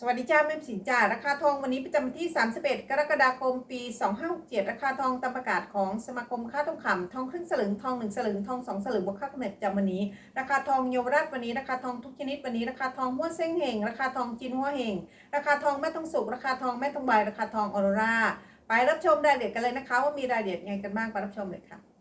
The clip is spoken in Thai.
สวัสดีจ้าแม่สินจ้าราคาทองวันนี้ประจำวันที่ 31 กรกฎาคม ปี 2567 ราคาทองตามประกาศของสมาคมค่าทองคำทองครึ่งสลึงทอง1สลึงทอง2สลึงบวกค่ากำเนิดประจำวันนี้ ราคาทองเยาวราชวันนี้ราคาทองทุกชนิดวันนี้ราคาทองหัวเส้งเฮงราคาทองจีนหัวเฮงราคาทองแม่ทองสุกราคาทองแม่ทองใบราคาทองออโรราไปรับชมรายละเอียดกันเลยนะคะ ว่ามีรายละเอียดไงกันบ้างไปรับชมเลยค่ะ